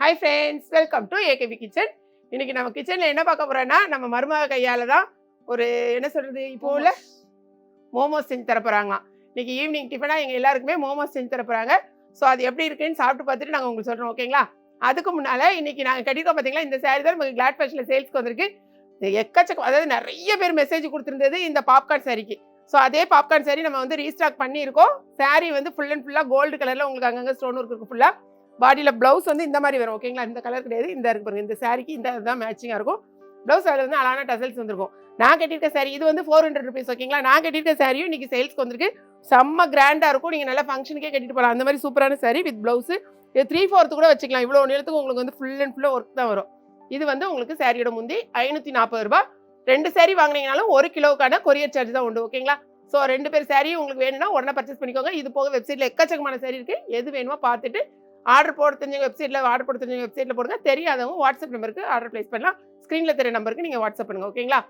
Hi friends welcome to AKP kitchen இன்னைக்கு நம்ம கிச்சனில் என்ன பார்க்க போறோம்னா நம்ம மருமக கையால் தான் ஒரு என்ன சொல்றது இப்போ உள்ள மோமோஸ் செஞ்சு தர போறாங்களாம். இன்னைக்கு ஈவினிங் டிஃபனாக எங்கள் எல்லாருக்குமே மோமோஸ் செஞ்சு தர போறாங்க. ஸோ அது எப்படி இருக்குன்னு சாப்பிட்டு பார்த்துட்டு நாங்கள் உங்களுக்கு சொல்கிறோம் ஓகேங்களா அதுக்கு முன்னால் இன்னைக்கு நாங்கள் கட்டிருக்கோம் பார்த்தீங்களா இந்த saree தான் நமக்கு கிளாட் ஃபேஷனில் சேல்ஸ்க்கு வந்திருக்கு. எக்கச்சக்கம் அதாவது நிறைய பேர் மெசேஜ் கொடுத்துருந்தது இந்த பாப்கார்ன் சாரிக்கு ஸோ அதே பாப்கார்ன் saree நம்ம வந்து ரீஸ்டாக் பண்ணியிருக்கோம். Saree வந்து ஃபுல் அண்ட் ஃபுல்லாக கோல்டு கலரில் உங்களுக்கு அங்கங்கே ஸ்டோன் ஒர்க் இருக்கு ஃபுல்லாக பாடியில் ப்ளவுஸ் வந்து இந்த மாதிரி வரும் ஓகேங்களா இந்த கலர் கிடையாது இந்த இருக்கு பாருங்க இந்த சாரிக்கு இந்த இதுதான் மேட்சிங்காக இருக்கும். ப்ளவுஸ் அதில் வந்து அழகான டசல்ஸ் வந்திருக்கும். நான் கட்டியிருக்க சாரி இது வந்து ஃபோர் ஹண்ட்ரட் ருபீஸ் ஓகேங்களா நான் கட்டியிருக்க சாரியும் இன்றைக்கி சேல்ஸ்க்கு வந்திருக்கு. செம்ம கிராண்டாக இருக்கும். நீங்கள் நல்லா ஃபங்க்ஷனுக்கே கட்டிட்டு போகலாம் அந்த மாதிரி சூப்பரான சாரி வித் ப்ளவுஸு இது த்ரீ ஃபோர்த்து கூட வச்சுக்கலாம். இவ்வளோ நேரத்துக்கு உங்களுக்கு வந்து ஃபுல் அண்ட் ஃபுல்லாக ஒர்க் தான் வரும். இது வந்து உங்களுக்கு சாரியோட முந்தி ஐநூற்றி நாற்பது ரூபாய். ரெண்டு சாரி வாங்கினீங்கனாலும் ஒரு கிலோவுக்கான கொரியர் சார்ஜ் தான் உண்டு ஓகேங்களா ஸோ ரெண்டு பேர் சாரியும் உங்களுக்கு வேணும்னா உடனே பர்ச்சேஸ் பண்ணிக்கோங்க. இது போக வெப்சைட்டில் எக்கச்சக்கமான சாரி இருக்குது எது வேணுமோ பார்த்துட்டு ஆர்டர் போட தெரிஞ்சவங்க வெப்சைட்டில் ஆர்டர் போட தெரிஞ்சவங்க வெப்சைட்டில் போடுங்க. தெரியாதவங்க வாட்ஸ்அப் நம்பருக்கு ஆர்டர் ப்ளேஸ் பண்ணலாம். ஸ்க்ரீனில் தெரிய நம்பருக்கு நீங்கள் வாட்ஸ்அப் பண்ணுங்க ஓகேங்களா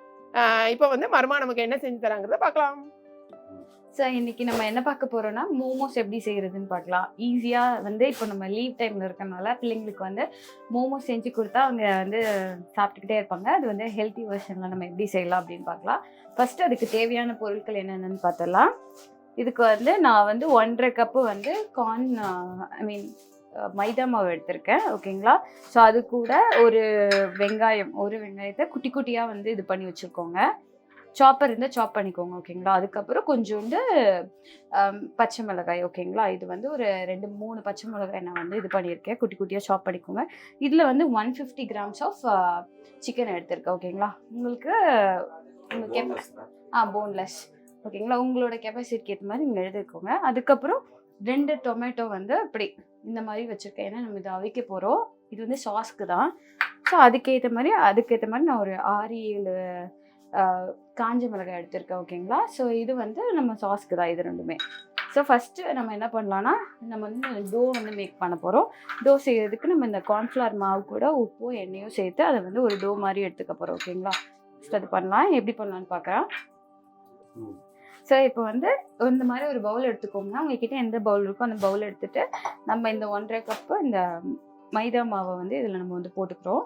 இப்போ வந்து மர்மா நமக்கு என்ன செஞ்சு தராங்கிறத பார்க்கலாம். சார் இன்னைக்கு நம்ம என்ன பார்க்க போறோம்னா மோமோஸ் எப்படி செய்யறதுன்னு பார்க்கலாம். ஈஸியாக வந்து இப்போ நம்ம லீவ் டைம்ல இருக்கனால பிள்ளைங்களுக்கு வந்து மோமோஸ் செஞ்சு கொடுத்தா அவங்க வந்து சாப்பிட்டுக்கிட்டே இருப்பாங்க. அது வந்து ஹெல்த்தி வெர்ஷனில் நம்ம எப்படி செய்யலாம் அப்படின்னு பார்க்கலாம். ஃபர்ஸ்ட் அதுக்கு தேவையான பொருட்கள் என்னென்னு பார்த்தலாம் இதுக்கு வந்து நான் வந்து ஒன்றரை கப்பு வந்து கார்ன் ஐ மீன் மைதா மாவு எடுத்திருக்கேன் ஓகேங்களா? ஸோ அது கூட ஒரு வெங்காயம் ஒரு வெங்காயத்தை குட்டி குட்டியாக வந்து இது பண்ணி வச்சுருக்கோங்க. சாப்பர் இருந்தால் சாப் பண்ணிக்கோங்க ஓகேங்களா? அதுக்கப்புறம் கொஞ்சோண்டு பச்சை மிளகாய் ஓகேங்களா? இது வந்து ஒரு ரெண்டு மூணு பச்சை மிளகாய் நான் வந்து இது பண்ணியிருக்கேன். குட்டி குட்டியாக சாப் பண்ணிக்கோங்க. இதில் வந்து one fifty grams of chicken எடுத்திருக்கேன் ஓகேங்களா? உங்களுக்கு உங்கள் கெப்ப ஆ போன்லெஸ் ஓகேங்களா? உங்களோட கெப்பாசிட்டிக்கு ஏற்ற மாதிரி நீங்கள் எழுதிக்கோங்க அதுக்கப்புறம் ரெண்டு டொமேட்டோ வந்து அப்படி இந்த மாதிரி வச்சுருக்கேன். ஏன்னா நம்ம இதை அவிக்க போகிறோம் இது வந்து சாஸ்க்கு தான். ஸோ அதுக்கேற்ற மாதிரி அதுக்கேற்ற மாதிரி நான் ஒரு ஆறு ஏழு காஞ்ச மிளகாய் எடுத்திருக்கேன் ஓகேங்களா? ஸோ இது வந்து நம்ம சாஸ்க்கு தான் இது ரெண்டுமே. ஸோ ஃபஸ்ட்டு நம்ம என்ன பண்ணலான்னா நம்ம வந்து டோ வந்து மேக் பண்ண போகிறோம் டோ செய்யறதுக்கு நம்ம இந்த கார்ன்ஃப்ளவர் மாவு கூட உப்பும் எண்ணெயும் சேர்த்து அதை வந்து ஒரு டோ மாதிரி எடுத்துக்க போகிறோம் ஓகேங்களா? ஃபஸ்ட் அது பண்ணலாம். எப்படி பண்ணலான்னு பார்க்குறேன் ஸோ இப்போ வந்து இந்த மாதிரி ஒரு பவுல் எடுத்துக்கோங்கன்னா உங்ககிட்ட எந்த பவுல் இருக்கோ அந்த பவுல் எடுத்துட்டு நம்ம இந்த ஒன்றரை கப்பு இந்த மைதா மாவை வந்து இதில் நம்ம வந்து போட்டுக்கிறோம்.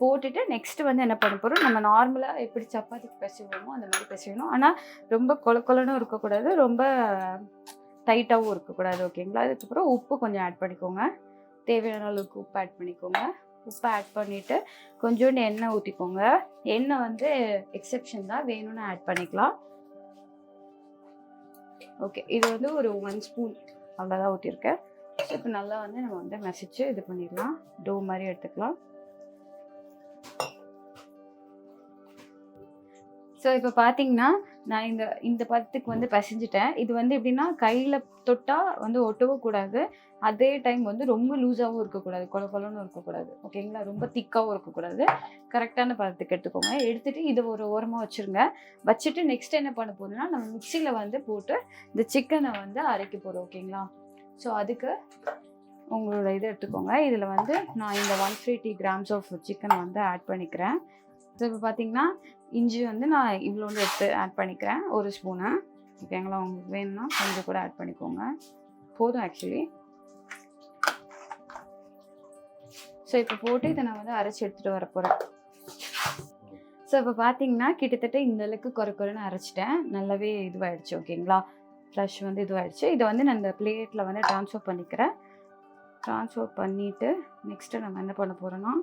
போட்டுட்டு நெக்ஸ்ட் வந்து என்ன பண்ண போகிறோம் நம்ம நார்மலாக எப்படி சப்பாத்திக்கு பிசைவோமோ அந்த மாதிரி பிசையணும். ஆனால் ரொம்ப கொல கொலனும் இருக்கக்கூடாது. ரொம்ப டைட்டாகவும் இருக்கக்கூடாது ஓகேங்களா அதுக்கப்புறம் உப்பு கொஞ்சம் ஆட் பண்ணிக்கோங்க. தேவையான அளவுக்கு உப்பு ஆட் பண்ணிக்கோங்க. உப்பு ஆட் பண்ணிவிட்டு கொஞ்சோண்டு எண்ணெய் ஊற்றிக்கோங்க எண்ணெய் வந்து எக்ஸெப்ஷன் தான். வேணும்னு ஆட் பண்ணிக்கலாம். ஓகே இது வந்து ஒரு ஒன் ஸ்பூன் அவ்வளோதான் ஊற்றிருக்கேன் ஸோ இப்போ நல்லா வந்து நம்ம வந்து மசிச்சு இது பண்ணிடலாம். டோ மாதிரி எடுத்துக்கலாம். ஸோ இப்போ பார்த்தீங்கன்னா நான் இந்த இந்த பதத்துக்கு வந்து பிசைஞ்சிட்டேன். இது வந்து எப்படின்னா கையில் தொட்டால் வந்து ஒட்டவும் கூடாது அதே டைம் வந்து ரொம்ப லூஸாகவும் இருக்கக்கூடாது. கொல கொலன்னு இருக்கக்கூடாது. ஓகேங்களா? ரொம்ப திக்காகவும் இருக்கக்கூடாது. கரெக்டான பதத்துக்கு எடுத்துக்கோங்க. எடுத்துகிட்டு இதை ஒரு ஓரமாக வச்சுருங்க. வச்சுட்டு நெக்ஸ்ட் என்ன பண்ண போகிறோம்னா நம்ம மிக்சியில் வந்து போட்டு இந்த சிக்கனை வந்து அரைக்க போகிறோம் ஓகேங்களா? ஸோ அதுக்கு உங்களோட இதை எடுத்துக்கோங்க. இதில் வந்து நான் இந்த one fifty grams of chicken வந்து ஆட் பண்ணிக்கிறேன். ஸோ இப்போ பார்த்தீங்கன்னா இஞ்சி வந்து நான் இவ்வளோண்டு எடுத்து ஆட் பண்ணிக்கிறேன். ஒரு ஸ்பூனு ஓகேங்களா உங்களுக்கு வேணும்னா கொஞ்சம் கூட ஆட் பண்ணிக்கோங்க. போதும் ஆக்சுவலி ஸோ இப்போ போட்டு இதை நான் வந்து அரைச்சி எடுத்துகிட்டு வர போகிறேன் ஸோ இப்போ பார்த்தீங்கன்னா கிட்டத்தட்ட இந்த அளவுக்கு குறை குறைன்னு அரைச்சிட்டேன். நல்லாவே இதுவாகிடுச்சு ஓகேங்களா ஃப்ளஷ் வந்து இதுவாகிடுச்சு இதை வந்து நான் இந்த பிளேட்டில் வந்து ட்ரான்ஸ்ஃபர் பண்ணிக்கிறேன். ட்ரான்ஸ்ஃபர் பண்ணிவிட்டு நெக்ஸ்ட்டு நம்ம என்ன பண்ண போகிறோன்னா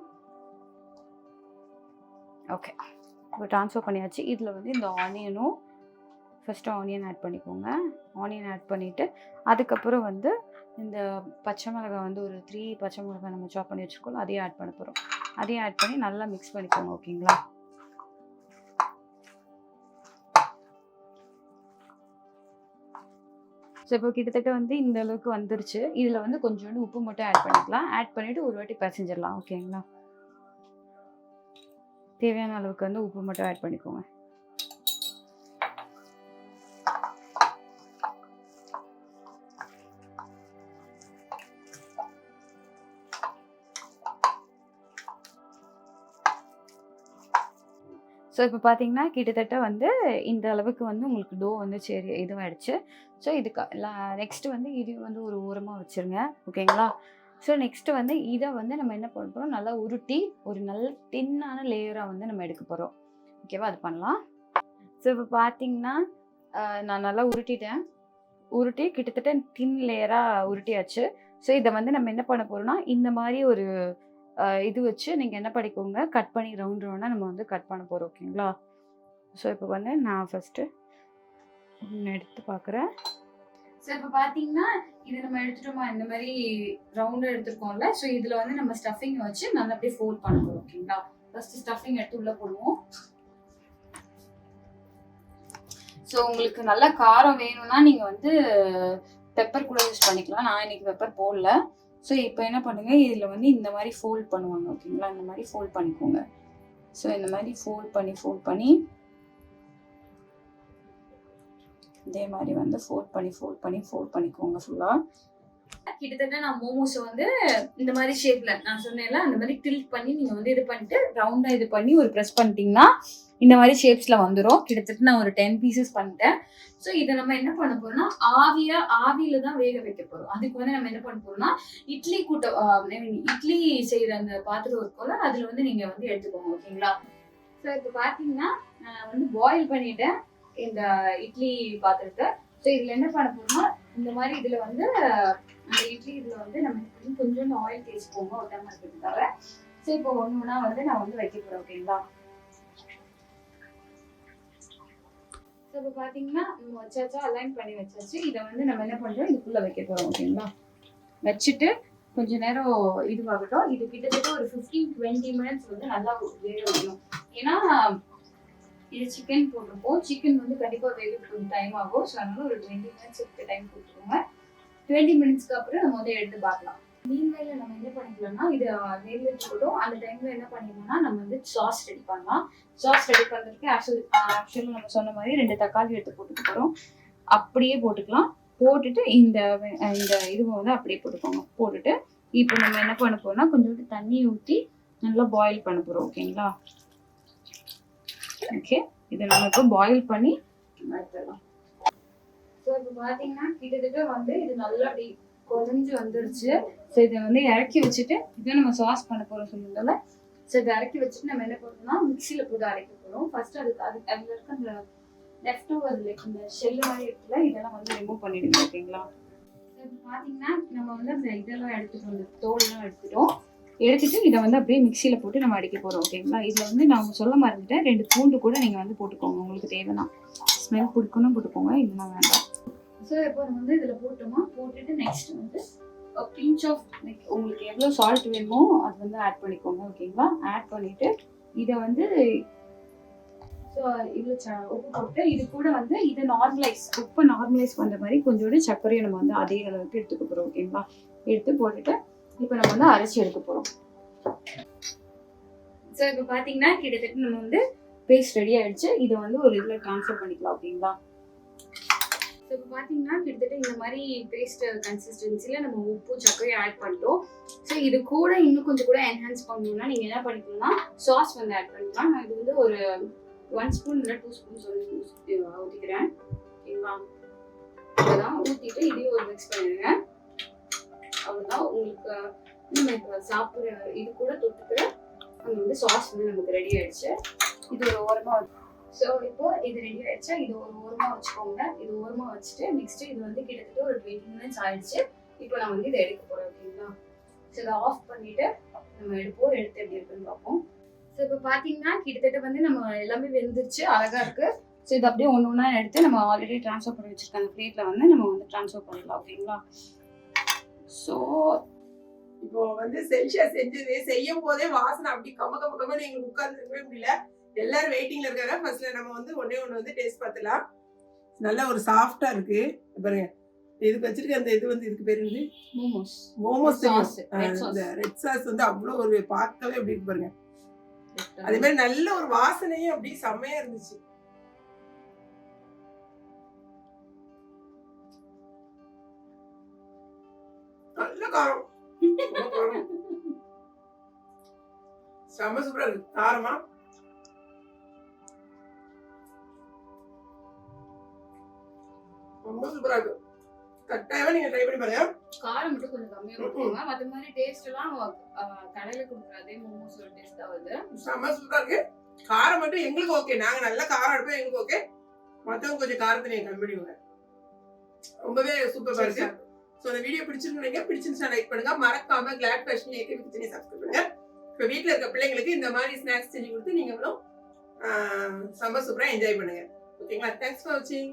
ஓகே இப்போ ட்ரான்ஸ்ஃபர் பண்ணியாச்சு. இதில் வந்து இந்த ஆனியனும் ஃபஸ்ட்டு ஆனியன் ஆட் பண்ணிக்கோங்க. ஆனியன் ஆட் பண்ணிவிட்டு அதுக்கப்புறம் வந்து இந்த பச்சை மிளகாய் வந்து ஒரு த்ரீ பச்சை மிளகாய் நம்ம சாப் பண்ணி வச்சுருக்கோம் அதையும் ஆட் பண்ண போகிறோம் அதையும் ஆட் பண்ணி நல்லா மிக்ஸ் பண்ணிக்கோங்க ஓகேங்களா ஸோ இப்போ கிட்டத்தட்ட வந்து இந்த அளவுக்கு வந்துருச்சு. இதில் வந்து கொஞ்சோண்டு உப்பு மட்டும் ஆட் பண்ணிக்கலாம். ஆட் பண்ணிவிட்டு ஒரு வாட்டி பிசைஞ்சிடலாம் ஓகேங்களா தேவையான அளவுக்கு வந்து உப்பு மட்டும் ஆட் பண்ணிக்கோங்க. ஸோ இப்போ பார்த்தீங்கன்னா கிட்டத்தட்ட வந்து இந்த அளவுக்கு வந்து உங்களுக்கு டோ வந்து சரி இதுவாகிடுச்சு ஸோ இதுக்கு நெக்ஸ்ட் வந்து இது வந்து ஒரு ஓரமாக வச்சுருங்க. ஓகேங்களா ஸோ நெக்ஸ்ட்டு வந்து இதை வந்து நம்ம என்ன பண்ண போகிறோம் நல்லா உருட்டி ஒரு நல்ல தின்னான லேயராக வந்து நம்ம எடுக்க போகிறோம் ஓகேவா அது பண்ணலாம். ஸோ இப்போ பார்த்தீங்கன்னா நான் நல்லா உருட்டிட்டேன். உருட்டி கிட்டத்தட்ட தின் லேயராக உருட்டியாச்சு. ஸோ இதை வந்து நம்ம என்ன பண்ண போகிறோம்னா இந்த மாதிரி ஒரு இது வச்சு நீங்கள் என்ன பண்ணிக்கோங்க? கட் பண்ணி ரவுண்ட் ரவுண்டாக நம்ம வந்து கட் பண்ண போகிறோம் ஓகேங்களா ஸோ இப்போ வந்து நான் ஃபஸ்ட்டு ஒன்று எடுத்து பார்க்குறேன் ஸோ இப்போ பார்த்தீங்கன்னா இது நம்ம எடுத்துட்டோமா? இந்த மாதிரி ரவுண்டு எடுத்துருக்கோம்ல. ஸோ இதில் வந்து நம்ம ஸ்டஃபிங் வச்சு நல்லா அப்படியே ஃபோல்ட் பண்ணுவோம் ஓகேங்களா ஃபர்ஸ்ட் ஸ்டஃபிங் எடுத்து உள்ளே போடுவோம். ஸோ உங்களுக்கு நல்ல காரம் வேணும்னா நீங்கள் வந்து பெப்பர் கூட யூஸ் பண்ணிக்கலாம். நான் இன்னைக்கு பெப்பர் போடல. ஸோ இப்போ என்ன பண்ணுங்க? இதில் வந்து இந்த மாதிரி ஃபோல்ட் பண்ணுவாங்க ஓகேங்களா இந்த மாதிரி ஃபோல்ட் பண்ணிக்கோங்க. ஸோ இந்த மாதிரி ஃபோல்ட் பண்ணி ஃபோல்ட் பண்ணி இதே மாதிரி வந்து ஃபோல்ட் பண்ணி ஃபோல்ட் பண்ணி ஃபோல்ட் பண்ணிக்கோங்க ஃபுல்லாக கிட்டத்தட்ட நான் மோமோஸ் வந்து இந்த மாதிரி ஷேப்ல நான் சொன்னேன்ல அந்த மாதிரி டில்ட் பண்ணி நீங்க வந்து இது பண்ணிட்டு ரவுண்டா இது பண்ணி ஒரு ப்ரெஸ் பண்ணிட்டீங்கன்னா இந்த மாதிரி ஷேப்ஸ்ல வந்துடும் கிட்டத்தட்ட நான் ஒரு டென் பீசஸ் பண்ணிட்டேன். ஸோ இதை நம்ம என்ன பண்ண போறோம்னா ஆவியா ஆவியில தான் வேக வைக்க போறோம். அதுக்கு வந்து நம்ம என்ன பண்ண போறோம்னா இட்லி கூட்ட ஐ மீன் இட்லி செய்யற அந்த பாத்திரம் இருக்கோல அதுல வந்து நீங்க வந்து எடுத்துக்கோங்க ஓகேங்களா ஸோ இப்போ பார்த்தீங்கன்னா நான் வந்து பாயில் பண்ணிட்டேன். இந்த இட்லி பாத்திரத்தை. ஸோ இதில் என்ன பண்ண போறோம்னா இந்த மாதிரி இதில் வந்து அந்த இட்லி இதில் வந்து நம்ம கொஞ்சம் ஆயில் ஆயில் தேய்ச்சிக்கோங்க ஒட்டாம இருக்கிறதுக்காக ஸோ இப்போ ஒன்று ஒன்றா வந்து நான் வந்து வைக்க போகிறேன் ஓகேங்களா ஸோ இப்போ பார்த்தீங்கன்னா நம்ம வச்சாச்சா அலைன் பண்ணி வச்சாச்சு. இதை வந்து நம்ம என்ன பண்ணுறோம் இதுக்குள்ளே வைக்க போகிறோம் ஓகேங்களா வச்சுட்டு கொஞ்ச நேரம் இதுவாகட்டும். இது கிட்டத்தட்ட ஒரு ஃபிஃப்டீன் டுவெண்ட்டி மினிட்ஸ் வந்து நல்லா வேக வைக்கணும். ஏன்னா இது சிக்கன் போட்டிருப்போம். சிக்கன் வந்து கண்டிப்பாக வேகிறதுக்கு டைம் ஆகும். ஸோ அதனால ஒரு டுவெண்ட்டி மினிட்ஸ்க்கு டைம் கொடுத்துருவோங்க டுவெண்ட்டி மினிட்ஸ்க்கு அப்புறம் நம்ம வந்து எடுத்து பார்க்கலாம். மீன்வேல நம்ம என்ன பண்ணிக்கலாம்னா இது வேகிட்டு இருக்கட்டும் அந்த டைம்ல என்ன பண்ணிக்கணும்னா நம்ம வந்து சாஸ் ரெடி பண்ணலாம். சாஸ் ரெடி பண்ணுறதுக்கு ஆக்சுவல் ஆக்சுவலாக நம்ம சொன்ன மாதிரி ரெண்டு தக்காளி எடுத்து போட்டுக்க போகிறோம் அப்படியே போட்டுக்கலாம். போட்டுட்டு இந்த இந்த இதுவை வந்து அப்படியே போட்டுக்கோங்க. போட்டுட்டு இப்போ நம்ம என்ன பண்ண போறோம்னா கொஞ்சோண்டு தண்ணி ஊற்றி நல்லா பாயில் பண்ண போகிறோம் ஓகேங்களா ஓகே இதை நமக்கு பாயில் பண்ணி நம்ம எடுத்துடலாம் ஸோ இப்போ பார்த்தீங்கன்னா கிட்டத்தட்ட வந்து இது நல்லா அப்படி குழஞ்சு வந்துருச்சு. ஸோ இதை வந்து இறக்கி வச்சுட்டு இதை நம்ம சாஸ் பண்ண போகிறோம் சொன்னதால. ஸோ இதை இறக்கி வச்சுட்டு நம்ம என்ன பண்ணோம்னா மிக்சியில் போட்டு அரைக்க போகிறோம் ஃபர்ஸ்ட் அதுக்கு அது அதில் இருக்க அந்த லெஃப்ட் ஓவர் இந்த ஷெல்லு மாதிரி இருக்குல்ல இதெல்லாம் வந்து ரிமூவ் பண்ணிடுங்க ஓகேங்களா ஸோ இப்போ பார்த்தீங்கன்னா நம்ம வந்து அந்த இதெல்லாம் எடுத்துட்டோம் இந்த தோல்லாம் எடுத்துட்டோம். எடுத்துட்டு இதை வந்து அப்படியே மிக்சியில் போட்டு நம்ம அடிக்க போகிறோம் ஓகேங்களா? இதில் வந்து நான் சொல்ல மறந்துட்டேன். ரெண்டு பூண்டு கூட நீங்கள் வந்து போட்டுக்கோங்க. உங்களுக்கு தேவைன்னா. ஸ்மெல் பிடிக்கணும் போட்டுக்கோங்க. இல்லைன்னா வேண்டாம். ஸோ இப்போ நம்ம வந்து இதில் போட்டோமா? போட்டுட்டு நெக்ஸ்ட் வந்து பிஞ்ச் ஆஃப் லைக் உங்களுக்கு எவ்வளோ சால்ட் வேணுமோ அது வந்து ஆட் பண்ணிக்கோங்க ஓகேங்களா? ஆட் பண்ணிவிட்டு இதை வந்து ஸோ இவ்வளோ ச உப்பு போட்டு இது கூட வந்து இதை நார்மலைஸ் உப்பை நார்மலைஸ் பண்ணுற மாதிரி கொஞ்சோண்டு சர்க்கரையை நம்ம வந்து அதே அளவுக்கு எடுத்துக்க போகிறோம் ஓகேங்களா? எடுத்து போட்டுட்டு இப்போ நம்ம வந்து அரைச்சி எடுக்க போகிறோம் ஸோ இப்போ பார்த்தீங்கன்னா கிட்டத்தட்ட நம்ம வந்து பேஸ்ட் ரெடி ஆகிடுச்சு இதை வந்து ஒரு இதில் ட்ரான்ஸ்ஃபர் பண்ணிக்கலாம் ஓகேங்களா ஸோ இப்போ பார்த்தீங்கன்னா கிட்டத்தட்ட இந்த மாதிரி பேஸ்ட் கன்சிஸ்டன்சியில் நம்ம உப்பு சர்க்கரையும் ஆட் பண்ணிட்டோம். ஸோ இது கூட இன்னும் கொஞ்சம் கூட என்ஹான்ஸ் பண்ணணும்னா நீங்கள் என்ன பண்ணிக்கணும்னா சாஸ் வந்து ஆட் பண்ணிக்கலாம். நான் இது வந்து ஒரு ஒன் ஸ்பூன் இல்லை டூ ஸ்பூன் சொல்லி ஊற்றிக்கிறேன் ஓகேங்களா இதெல்லாம் ஊற்றிட்டு இதையும் ஒரு மிக்ஸ் பண்ணிடுங்க. அவ்வளோதான் உங்களுக்கு நம்ம இப்போ சாப்பிட்ற இது கூட தொட்டுக்கிற அங்கே வந்து சாஸ் வந்து நமக்கு ரெடி ஆயிடுச்சு. இது ஒரு ஓரமாக ஸோ இப்போ இது ரெடி ஆயிடுச்சா? இது ஒரு ஓரமாக வச்சுக்கோங்க. இது ஓரமாக வச்சுட்டு நெக்ஸ்ட் இது வந்து கிட்டத்தட்ட ஒரு டுவெண்ட்டி மினிட்ஸ் ஆயிடுச்சு. இப்போ நான் வந்து இதை எடுக்க போகிறேன் ஓகேங்களா? ஸோ இதை ஆஃப் பண்ணிட்டு நம்ம எடுப்போம். எடுத்து எப்படி இருக்குன்னு பார்ப்போம். ஸோ இப்போ பார்த்தீங்கன்னா கிட்டத்தட்ட வந்து நம்ம எல்லாமே வெந்துருச்சு. அழகாக இருக்கு. ஸோ இது அப்படியே ஒன்று ஒன்றா எடுத்து நம்ம ஆல்ரெடி ட்ரான்ஸ்ஃபர் பண்ணி வச்சிருக்க அந்த பிளேட்டில் வந்து நம்ம வந்து ட்ரான்ஸ்ஃபர் பண்ணிடலாம் ஓகேங்களா? ஸோ இப்போ வந்து செல்ஷியா செஞ்சது செய்யும் போதே வாசனை அப்படி கம்ம கம்ம கம்மன்னு எங்களுக்கு உட்கார்ந்துருக்கவே முடியல. எல்லாரும் வெயிட்டிங்ல இருக்காங்க. ஃபர்ஸ்ட்ல நம்ம வந்து ஒண்ணே ஒண்ணு வந்து டேஸ்ட் பார்த்துலாம் நல்ல ஒரு சாஃப்டா இருக்கு. பாருங்க. இதுக்கு வச்சிருக்க அந்த இது வந்து இதுக்கு பேர் என்னது? மோமோஸ் மோமோஸ் ரெட் சாஸ் வந்து அவ்வளோ ஒரு பார்க்கவே அப்படி இருக்கு பாருங்க. அதே மாதிரி நல்ல ஒரு வாசனையும் அப்படி செம்மையா இருந்துச்சு. செம்ம சூப்பரா இருக்கு காரமா ரொம்ப சூப்பரா இருக்கு. கட்டாயமா நீங்க ட்ரை பண்ணி பாருங்க. காரம் மட்டும் கொஞ்சம் கம்மியா கொடுத்துருங்க. மத்த மாதிரி டேஸ்ட் எல்லாம் கடையில கொடுக்குற அதே மோமோஸோட டேஸ்ட் தான் வருது. சூப்பரா இருக்கு. காரம் மட்டும் எங்களுக்கு ஓகே நாங்க நல்ல காரம் எடுப்போம் எங்களுக்கு ஓகே மத்தவங்க கொஞ்சம் காரத்தை நீங்க கம்மி ரொம்பவே சூப்பரா இருக்கு. ஸோ அந்த வீடியோ பிடிச்சிருந்தீங்க பிடிச்சிருந்துச்சா லைக் பண்ணுங்க. மறக்காம கிளாட் ஃபேஷன் ஏகே கிச்சனை சப்ஸ்கிரைப் பண்ணுங்க. இப்போ வீட்டில் இருக்க பிள்ளைங்களுக்கு இந்த மாதிரி ஸ்நாக்ஸ் செஞ்சு கொடுத்து நீங்களும் செம்ம சூப்பராக என்ஜாய் பண்ணுங்க. ஓகேங்களா தேங்க்ஸ் ஃபார் வாட்சிங்